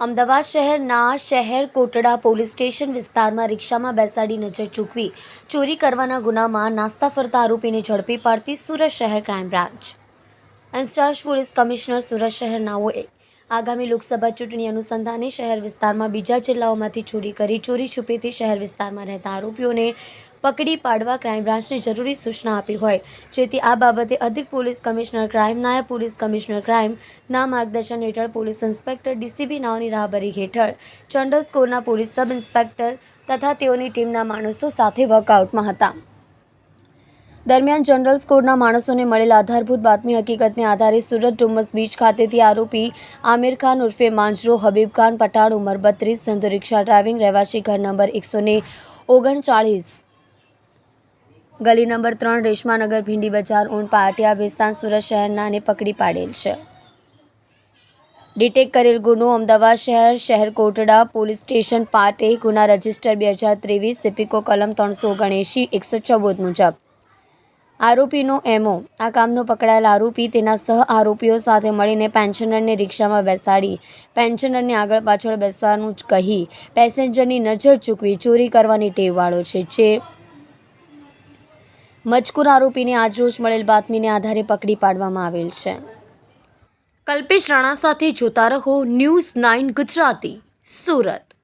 અમદાવાદ શહેરના શહેર Kotda police station વિસ્તારમાં રિક્ષામાં બેસાડી નજર ચૂકવી, ચોરી કરવાના ગુનામાં નાસ્તા ફરતા આરોપીને ઝડપી પાડતી સુરત શહેર crime branch. In charge police commissioner Surat શહેર નાઓએ આગામી લોકસભા ચૂંટણી અનુસંધાને શહેર વિસ્તારમાં બીજા જિલ્લાઓમાંથી ચોરી કરી, ચોરી છુપીથી શહેર વિસ્તારમાં રહેતા આરોપીઓને પકડી પાડવા ક્રાઇમ બ્રાન્ચને જરૂરી સૂચના આપી હોય. જેથી આ બાબતે અધિક પોલીસ કમિશનર ક્રાઇમ નાયબ પોલીસ કમિશનર ક્રાઇમ, ના માર્ગદર્શન હેઠળ પોલીસ ઇન્સ્પેક્ટર ડીસીબી નાઓની રાહબરી હેઠળ ચંડલ સ્કોરના પોલીસ સબ ઇન્સ્પેક્ટર તથા તેઓની ટીમના માણસો સાથે વર્કઆઉટમાં હતા. દરમિયાન જનરલ સ્કોરના માણસોને મળેલ આધારભૂત બાતમી હકીકતને આધારે સુરત ડુમસ બીચ ખાતેથી આરોપી આમિર ખાન ઉર્ફે માંજરો હબીબ ખાન પઠાણ ઉંમર બત્રીસ, ધંધો રિક્ષા ડ્રાઇવિંગ, રહેવાસી ઘર નંબર એકસો ને ઓગણચાળીસ. ગલી નંબર ત્રણ, રેશમાનગર ભીંડી બજાર, ઊન પાટિયા વિસ્તાર સુરત શહેરનાને પકડી પાડેલ છે. ડિટેક કરેલ ગુનો અમદાવાદ શહેર શહેર કોટડા પોલીસ સ્ટેશન પાટે ગુના રજિસ્ટર બે હજાર ત્રેવીસ સિપિકો કલમ ત્રણસો ઓગણએંશી, એકસો ચૌદ મુજબ. આરોપીનો એમઓ આ કામનો પકડાયેલ આરોપી તેના સહ આરોપીઓ સાથે મળીને પેન્શનરને રિક્ષામાં બેસાડી, પેન્શનરને આગળ પાછળ બેસવાનું જ કહી, પેસેન્જરની નજર ચૂકવી ચોરી કરવાની ટેવવાળો છે, જે મજકૂર આરોપીને આજરોજ મળેલ બાતમીને આધારે પકડી પાડવામાં આવેલ છે. કલ્પેશ રાણા સાથે જોતા રહો ન્યૂઝ નાઇન ગુજરાતી, સુરત.